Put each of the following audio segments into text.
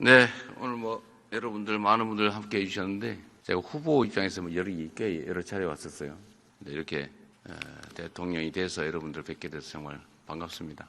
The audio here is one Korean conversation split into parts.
네, 오늘 뭐 여러분들 많은 분들 함께 해주셨는데 제가 후보 입장에서 뭐 여러 꽤 여러 차례 왔었어요. 근데 이렇게 어, 대통령이 돼서 여러분들 뵙게 돼서 정말 반갑습니다.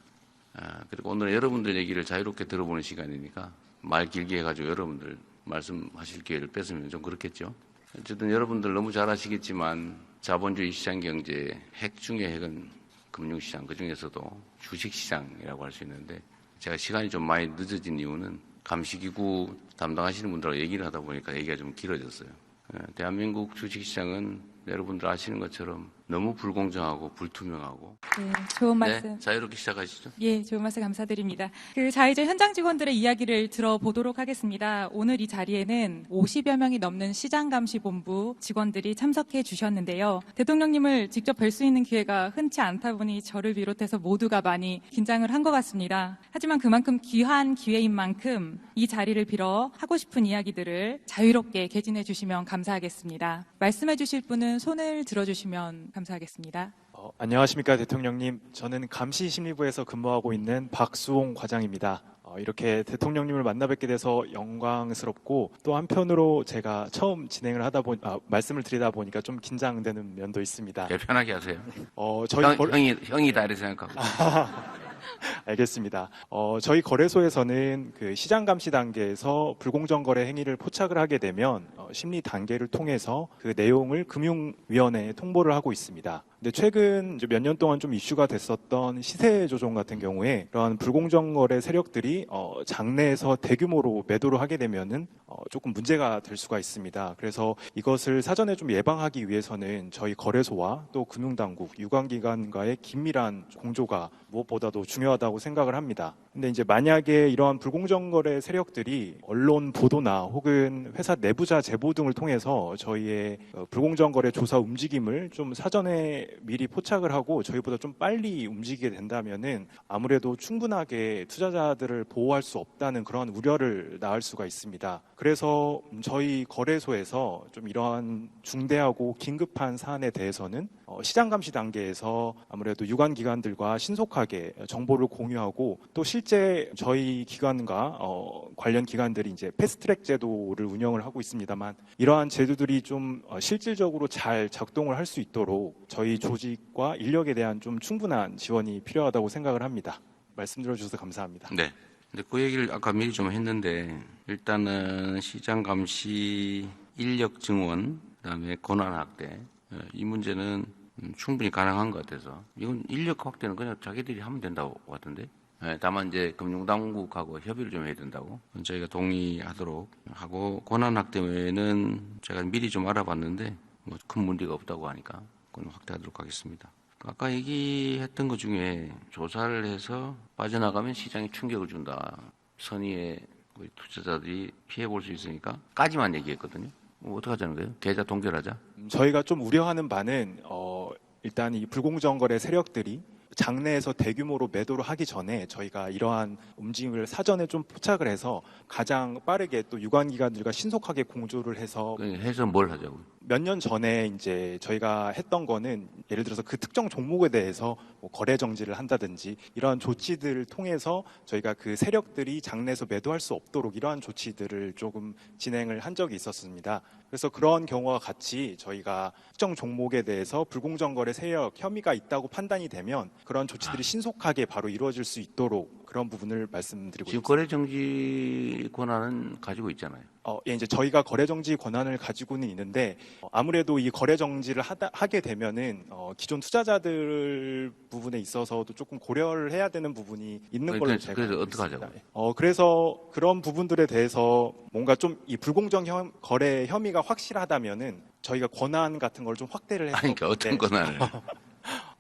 어, 그리고 오늘 여러분들 얘기를 자유롭게 들어보는 시간이니까 말 길게 해가지고 여러분들 말씀하실 기회를 뺏으면 좀 그렇겠죠. 어쨌든 여러분들 너무 잘 아시겠지만 자본주의 시장 경제 핵 중의 핵은 금융시장 그 중에서도 주식시장이라고 할 수 있는데 제가 시간이 좀 많이 늦어진 이유는 감시기구 담당하시는 분들하고 얘기를 하다 보니까 얘기가 좀 길어졌어요. 예, 대한민국 주식시장은 여러분들 아시는 것처럼 너무 불공정하고 불투명하고 네, 좋은 말씀. 네, 자유롭게 시작하시죠. 예, 좋은 말씀 감사드립니다. 그, 자, 이제 현장 직원들의 이야기를 들어보도록 하겠습니다. 오늘 이 자리에는 50여 명이 넘는 시장감시본부 직원들이 참석해 주셨는데요. 대통령님을 직접 뵐 수 있는 기회가 흔치 않다 보니 저를 비롯해서 모두가 많이 긴장을 한 것 같습니다. 하지만 그만큼 귀한 기회인 만큼 이 자리를 빌어 하고 싶은 이야기들을 자유롭게 개진해 주시면 감사하겠습니다. 말씀해 주실 분은 손을 들어주시면 감사하겠습니다. 어, 안녕하십니까 대통령님. 저는 감시심리부에서 근무하고 있는 박수홍 과장입니다. 어, 이렇게 대통령님을 만나 뵙게 돼서 영광스럽고 또 한편으로 제가 처음 진행을 하다 보니 아, 말씀을 드리다 보니까 좀 긴장되는 면도 있습니다. 예, 편하게 하세요. 어, 저희 형, 거- 형이 형이다 이렇게 생각하고. 알겠습니다. 어, 저희 거래소에서는 그 시장 감시 단계에서 불공정 거래 행위를 포착을 하게 되면 어, 심리 단계를 통해서 그 내용을 금융위원회에 통보를 하고 있습니다. 근데 최근 몇년 동안 좀 이슈가 됐었던 시세 조정 같은 경우에 그러한 불공정 거래 세력들이 어, 장내에서 대규모로 매도를 하게 되면은 어, 조금 문제가 될 수가 있습니다. 그래서 이것을 사전에 좀 예방하기 위해서는 저희 거래소와 또 금융당국, 유관기관과의 긴밀한 공조가 무엇보다도 중요하다고 생각을 합니다. 근데 이제 만약에 이러한 불공정 거래 세력들이 언론 보도나 혹은 회사 내부자 제보 등을 통해서 저희의 어, 불공정 거래 조사 움직임을 좀 사전에 미리 포착을 하고 저희보다 좀 빨리 움직이게 된다면은 아무래도 충분하게 투자자들을 보호할 수 없다는 그런 우려를 낳을 수가 있습니다. 그래서 음, 저희 거래소에서 좀 이러한 중대하고 긴급한 사안에 대해서는 어, 시장 감시 단계에서 아무래도 유관 기관들과 신속하게 정보를 공유하고 또 실제 저희 기관과 어, 관련 기관들이 이제 패스트트랙 제도를 운영을 하고 있습니다만 이러한 제도들이 좀 어, 실질적으로 잘 작동을 할 수 있도록 저희 조직과 인력에 대한 좀 충분한 지원이 필요하다고 생각을 합니다. 말씀 들어주셔서 감사합니다. 네. 근데 그 얘기를 아까 미리 좀 했는데 일단은 시장 감시 인력 증원 그다음에 권한 확대 어, 이 문제는 음, 충분히 가능한 것 같아서 이건 인력 확대는 그냥 자기들이 하면 된다고 같은데 예, 다만 이제 금융당국하고 협의를 좀 해야 된다고 저희가 동의하도록 하고 권한 확대 외에는 제가 미리 좀 알아봤는데 뭐 큰 문제가 없다고 하니까 그건 확대하도록 하겠습니다. 아까 얘기했던 것 중에 조사를 해서 빠져나가면 시장에 충격을 준다. 선의의 우리 투자자들이 피해 볼 수 있으니까 까지만 얘기했거든요. 뭐 어떻게 하자는 거예요? 계좌 동결하자? 음, 저희가 좀 우려하는 바는 어, 일단 이 불공정 거래 세력들이 장내에서 대규모로 매도를 하기 전에 저희가 이러한 움직임을 사전에 좀 포착을 해서 가장 빠르게 또 유관기관들과 신속하게 공조를 해서 그 해서 뭘 하자고? 몇 년 전에 이제 저희가 했던 거는 예를 들어서 그 특정 종목에 대해서 뭐 거래 정지를 한다든지 이러한 조치들을 통해서 저희가 그 세력들이 장내에서 매도할 수 없도록 이러한 조치들을 조금 진행을 한 적이 있었습니다. 그래서 그런 경우와 같이 저희가 특정 종목에 대해서 불공정 거래 세력 혐의가 있다고 판단이 되면 그런 조치들이 신속하게 바로 이루어질 수 있도록 그런 부분을 말씀드리고 지금 있습니다. 거래 정지 권한은 가지고 있잖아요. 어, 예, 이제 저희가 거래 정지 권한을 가지고는 있는데 어, 아무래도 이 거래 정지를 하다, 하게 되면은 어, 기존 투자자들 부분에 있어서도 조금 고려를 해야 되는 부분이 있는 걸로 그래서- 제가 그래서 알고 어떻게 있습니다. 하자고요? 어, 그래서 그런 부분들에 대해서 뭔가 좀 이 불공정 혐- 거래 혐의가 확실하다면은 저희가 권한 같은 걸 좀 확대를 해서 아니, 그러니까 어떤 네. 권한을?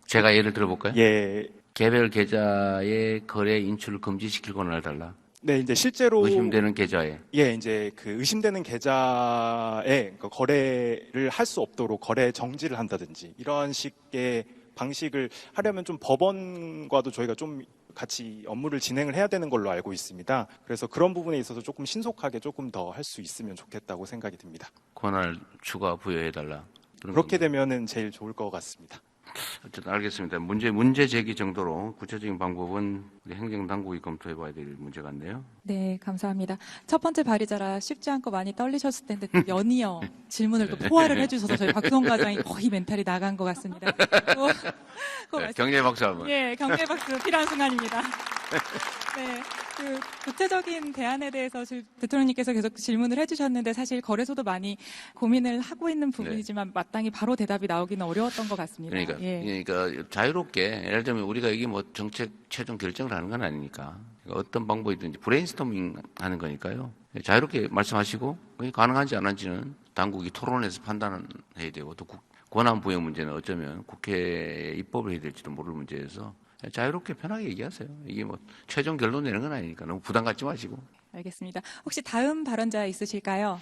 제가 예를 들어볼까요? 예, 개별 계좌의 거래 인출을 금지시킬 권한을 달라. 네 이제 실제로 의심되는 계좌에. 예, 이제 그 의심되는 계좌에 그 거래를 할 수 없도록 거래 정지를 한다든지 이런 식의 방식을 하려면 좀 법원과도 저희가 좀 같이 업무를 진행을 해야 되는 걸로 알고 있습니다. 그래서 그런 부분에 있어서 조금 신속하게 조금 더 할 수 있으면 좋겠다고 생각이 듭니다. 권한을 추가 부여해 달라. 그런 그렇게. 되면은 제일 좋을 것 같습니다. 어쨌든 알겠습니다. 문제 문제 제기 정도로 구체적인 방법은 우리 행정당국이 검토해봐야 될 문제 같네요. 네, 감사합니다. 첫 번째 발의자라 쉽지 않고 많이 떨리셨을 텐데 또 연이어 질문을 또 포화를 해주셔서 저희 박수홍 과장이 거의 멘탈이 나간 것 같습니다. 또, 그 네, 경제 박수 한번. 예, 경제 박수 필요한 순간입니다. 네, 그 구체적인 대안에 대해서 질- 대통령님께서 계속 질문을 해주셨는데 사실 거래소도 많이 고민을 하고 있는 부분이지만 마땅히 바로 대답이 나오기는 어려웠던 것 같습니다. 네. 그러니까, 예. 그러니까 자유롭게 예를 들면 우리가 이게 뭐 정책 최종 결정을 하는 건 아니니까 그러니까 어떤 방법이든지 브레인스토밍 하는 거니까요. 자유롭게 말씀하시고 그게 가능한지 안 한지는 당국이 토론해서 판단해야 되고 또 국- 권한 부여 문제는 어쩌면 국회에 입법을 해야 될지도 모를 문제여서 자유롭게 편하게 얘기하세요. 이게 뭐 최종 결론 내는 건 아니니까 너무 부담 갖지 마시고. 알겠습니다. 혹시 다음 발언자 있으실까요?